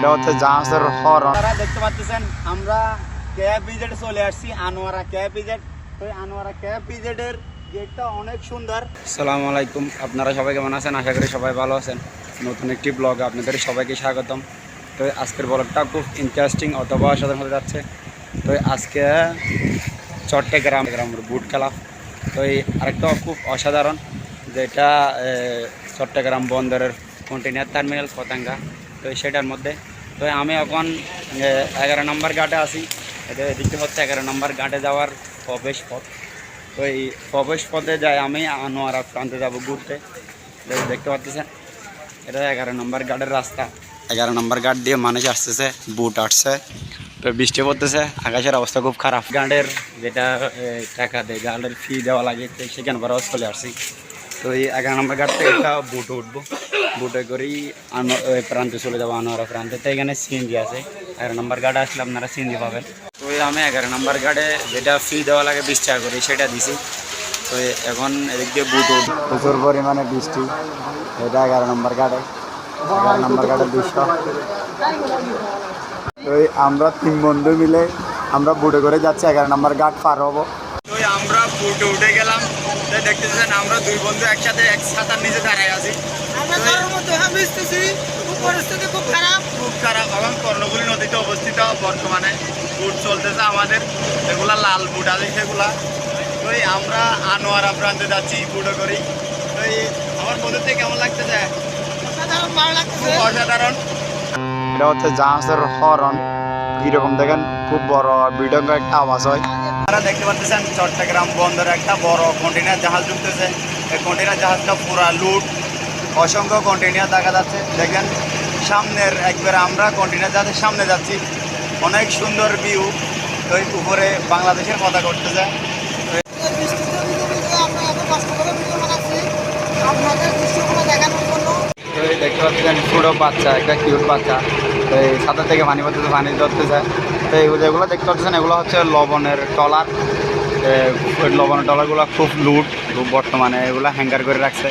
এটা হচ্ছে জাহাজের হরন আপনারা দেখতে পাচ্ছেন আমরা চলে আসছি আনোয়ারা ভিজেট। তো আনোয়ারা ভিজেটের গেটটা অনেক সুন্দর। আসসালামু আলাইকুম আপনারা সবাই কেমন আছেন? আশা করি সবাই ভালো আছেন। নতুন একটি ব্লগে আপনাদের সবাইকে স্বাগতম। তো আজকের ব্লগটা খুব ইন্টারেস্টিং অথবা অসাধারণ হতে যাচ্ছে। তো আজকে চট্টগ্রাম গ্রামের বুট খেলা। তো এই আরেকটা খুব অসাধারণ যেটা চট্টগ্রাম বন্দরের কন্টেনার টার্মিনাল পতাঙ্গা। তো সেটার মধ্যে। তো আমি এখন এগারো নম্বর ঘাটে আছি। এটা হচ্ছে এগারো নম্বর ঘাটে যাওয়ার প্রবেশ পথ। তো এই প্রবেশ পথে যাই আমি, আনোয়ারা প্রান্তে যাব ঘুরতে। দেখতে পাচ্ছেন, এটা এগারো নম্বর গার্ডের রাস্তা। এগারো নম্বর গার্ড দিয়ে মানুষ আসতেছে, বুট আসছে। তো বৃষ্টি পড়তেছে, আকাশের অবস্থা খুব খারাপ। গার্ডের যেটা টাকা দেয় গার্ডের ফি দেওয়া লাগে সেখানে বড় চলে আসছি। তো এই এগারো নম্বর গার্ড থেকে একটা বুটে উঠবো। বুটে করেই প্রান্তে চলে যাব, আনোয়ারা প্রান্তে। তো এখানে সিএনজি আছে। এগারো নম্বর গার্ডে আসলে আপনারা সিএনজি পাবেন। তো আমি এগারো নম্বর গার্ডে যেটা ফি দেওয়া লাগে বিশ টাকা করে, সেটা দিছি। তো এখন এদিক দিয়ে বুট প্রচুর পরিমাণে বৃষ্টি। এটা এগারো নম্বর গার্ডে এগারো নম্বর গার্ডে দুশো তো আমরা তিন বন্ধু মিলে আমরা বুটে করে যাচ্ছি, এগারো নম্বর গার্ড পার হব। তো আমরা বুটে উঠে গেলাম। দেখতেছেন আমরা দুই বন্ধু একসাথে এক ছাতার নিচে দাঁড়ায় আছি। হ্যাঁ মিশতেছি। খুব পরিস্থিতি খুব খারাপ। খুব খারাপ এবং কর্ণফুলী নদীতে অবস্থিত বর্তমানে বুট চলতেছে আমাদের। এগুলা লাল বুট আছে সেগুলা। তো আমরা আনোয়ারা প্রান্তে যাচ্ছি বুটে করি তো আমার বন্ধুর থেকে কেমন লাগতেছে? অসাধারণ ভালো লাগতেছে। খুব অসাধারণ। এটা হচ্ছে জাহাজের হরন কীরকম দেখেন খুব বড় বিডঙ্গ একটা আওয়াজ হয়। আপনারা দেখতে পাচ্ছেন চট্টগ্রাম বন্দরে একটা বড় কন্টেনার জাহাজ ঢুকতেছে। এই কন্টেনার জাহাজটা পুরা লুট অসংখ্য কন্টেনার দেখা যাচ্ছে। দেখেন, সামনের একবার আমরা কন্টেনার জাহাজের সামনে যাচ্ছি। অনেক সুন্দর ভিউ ওই উপরে বাংলাদেশের কথা করতেছে দেখতে পাচ্ছেন, ছোটো বাচ্চা, একটা কিউট বাচ্চা। এই সাঁতার থেকে পানি পড়তেছে, পানি ধরতেছে। তো যেগুলো দেখতে পাচ্ছেন, এগুলো হচ্ছে লবণের টলার। লবণের টলারগুলো খুব লুট বর্তমানে এগুলো হ্যাঙ্গার করে রাখছে।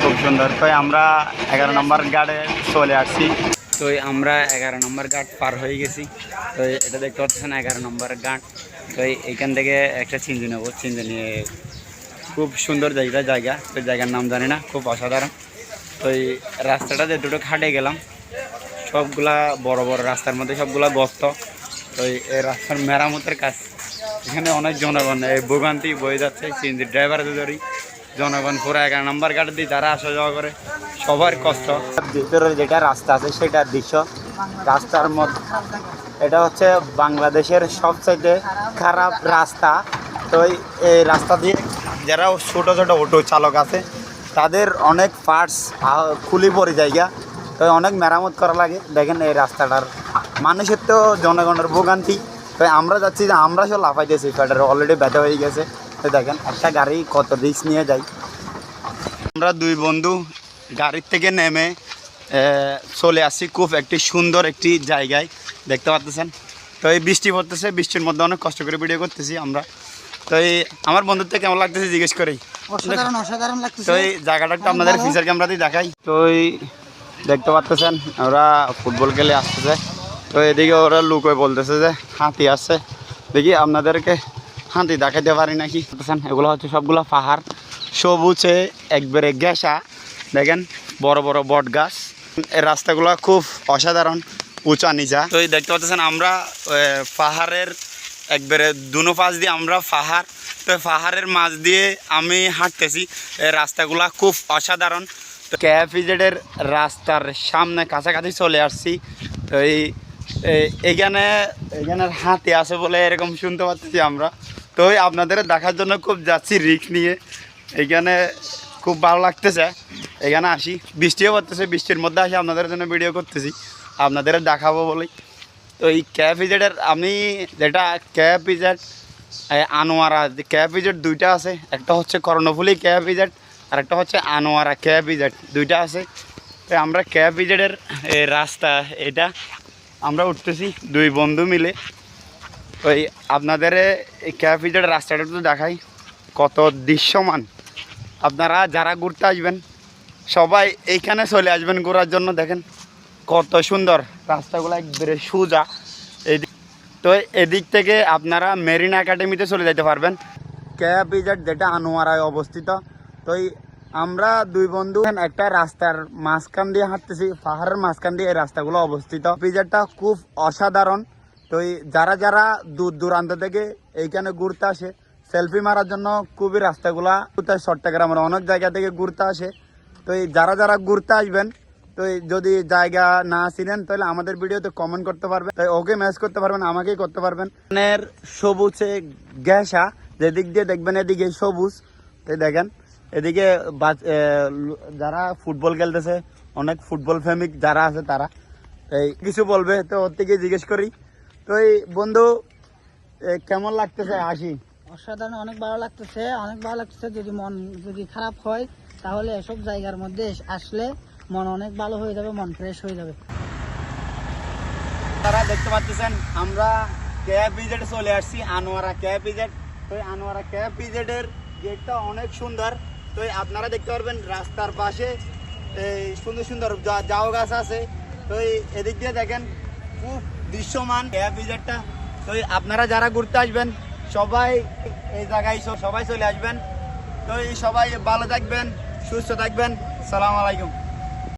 খুব সুন্দর। তো আমরা এগারো নম্বর গার্ডে চলে আসছি। তো আমরা এগারো নম্বর গার্ড পার হয়ে গেছি। তো এটা দেখতে পাচ্ছেন, এগারো নম্বর গার্ড তো এইখান থেকে একটা চিঞ্জি নেব। চিঞ্জি নিয়ে খুব সুন্দর জায়গা জায়গা। তো জায়গার নাম জানি না, খুব অসাধারণ। তো এই রাস্তাটাতে দুটো খাটে গেলাম, সবগুলা বড় বড় রাস্তার মধ্যে সবগুলা গর্ত। তো এই রাস্তার মেরামতের কাজ। এখানে অনেক জনগণ, এই ভোগান্তি বয়ে যাচ্ছে, সিএনজি ড্রাইভারদের ধরি জনগণ পুরো এগারো নাম্বার গাড়ি দিয়ে যারা আসা যাওয়া করে, সবার কষ্ট। ভিতরে যেটা রাস্তা আছে, সেটার দৃশ্য। রাস্তার মধ্যে এটা হচ্ছে বাংলাদেশের সবচাইতে খারাপ রাস্তা। তো এই- এই রাস্তা দিয়ে যারা ছোটো ছোটো অটো চালক আছে, তাদের অনেক পার্টস খুলি পড়ে জায়গা। তো অনেক মেরামত করা লাগে। দেখেন এই রাস্তাটার মানুষের তো জনগণের ভোগান্তি। তো আমরা যাচ্ছি যে আমরা সব লাফাইতেছি ফেটার অলরেডি ব্যথা হয়ে গেছে। তো দেখেন একটা গাড়ি কত রিস্ক নিয়ে যায়। আমরা দুই বন্ধু গাড়ির থেকে নেমে চলে আসছি খুব একটি সুন্দর একটি জায়গায়। দেখতে পাচ্ছেন? তো এই বৃষ্টি পড়তেছে বৃষ্টির মধ্যে অনেক কষ্ট করে ভিডিও করতেছি আমরা। তো এই আমার বন্ধুর থেকে কেমন লাগতেছে জিজ্ঞেস করি। তো এই জায়গাটা একটু আপনাদের ফিচার ক্যামেরাতেই দেখাই। তো এই দেখতে পাচ্তেছেন ওরা ফুটবল খেলে আসতেছে। তো এদিকে ওরা লুক হয়ে বলতেছে যে হাতি আসছে দেখি আপনাদেরকে হাতি দেখাতে পারি নাকি? এগুলো হচ্ছে সবগুলো পাহাড়। সবুজে একবারে গ্যাসা দেখেন, বড় বড় বট গাছ। এই রাস্তাগুলো খুব অসাধারণ, উঁচা নিচা। তো দেখতে পাচ্ছেন আমরা পাহাড়ের একবারে দুনো পাশ দিয়ে আমরা পাহাড়। তো পাহাড়ের মাঝ দিয়ে আমি হাঁটতেছি। এই রাস্তাগুলা খুব অসাধারণ। তো ক্যাফিজেডের রাস্তার সামনে কাছাকাছি চলে আসছি। তো এই এইখানে এখানের হাতি আছে বলে এরকম শুনতে পাচ্ছি আমরা। তো আপনাদের দেখার জন্য খুব যাচ্ছি রিস্ক নিয়ে। এইখানে খুব ভালো লাগতেছে। এখানে আসি। বৃষ্টিও পড়তেছে, বৃষ্টির মধ্যে আসি আপনাদের জন্য ভিডিও করতেছি। আপনাদের দেখাবো বলেই তো এই ক্যাব ইজেটের আমি যেটা ক্যাব ইজেট আনোয়ারা ক্যাব ইজেট দুইটা আছে। একটা হচ্ছে কর্ণফুলি ক্যাব ইজেট আর একটা হচ্ছে আনোয়ারা ক্যাব ইজেট দুইটা আছে। তো আমরা ক্যাব ইজেটের রাস্তা, এটা আমরা উঠতেছি, দুই বন্ধু মিলে। ওই আপনাদের ইজেটের রাস্তাটা তো দেখাই। কত দৃশ্যমান। আপনারা যারা ঘুরতে আসবেন, সবাই এইখানে চলে আসবেন ঘোরার জন্য, দেখেন। কত সুন্দর। রাস্তাগুলো একবারে সোজা। এদিক তো এদিক থেকে আপনারা মেরিন একাডেমিতে চলে যেতে পারবেন। কেয়া পিজার যেটা আনোয়ারায় অবস্থিত, তো এই আমরা দুই বন্ধু একটা রাস্তার মাঝখান দিয়ে হাঁটতেছি, পাহাড়ের মাঝখান দিয়ে এই রাস্তাগুলো অবস্থিত। পিজারটা খুব অসাধারণ। তো যারা যারা দূর দূরান্ত থেকে এইখানে ঘুরতে আসে, সেলফি মারার জন্য খুবই রাস্তাগুলা চট্টগ্রামের অনেক জায়গা থেকে ঘুরতে আসে। তো যারা যারা ঘুরতে আসবেন, তো যদি জায়গা না চিনেন, তাহলে আমাদের ভিডিওতে কমেন্ট করতে পারবেন। তাই ওকে ম্যাচ করতে পারবেন, আমাকেই করতে পারবেন। সবুজে গ্যাসা যেদিক দিয়ে দেখবেন এদিকে সবুজ। তাই দেখেন এদিকে যারা ফুটবল খেলতেছে অনেক ফুটবল প্রেমিক যারা আছে তারা। এই কিছু বলবে? তো ওর থেকে জিজ্ঞেস করি। তো এই বন্ধু কেমন লাগতেছে আসি অসাধারণ অনেক ভালো লাগতেছে অনেক ভালো লাগতেছে। যদি মন যদি খারাপ হয় তাহলে এসব জায়গার মধ্যে আসলে মন অনেক ভালো হয়ে যাবে মন ফ্রেশ হয়ে যাবে। তারা দেখতে পাচ্ছেন আমরা ক্যাব পিজেড চলে আসছি আনোয়ারা ক্যাব পিজেড তো আনোয়ারা ক্যাব পিজেডের গেটটা অনেক সুন্দর। তো আপনারা দেখতে পারবেন রাস্তার পাশে এই সুন্দর সুন্দর জা- জাউ গাছ আছে। তো এদিক দিয়ে দেখেন, খুব দৃশ্যমান পিজেডটা তো আপনারা যারা ঘুরতে আসবেন, সবাই এই জায়গায় সবাই চলে আসবেন। তো সবাই ভালো থাকবেন, সুস্থ থাকবেন। সালাম আলাইকুম।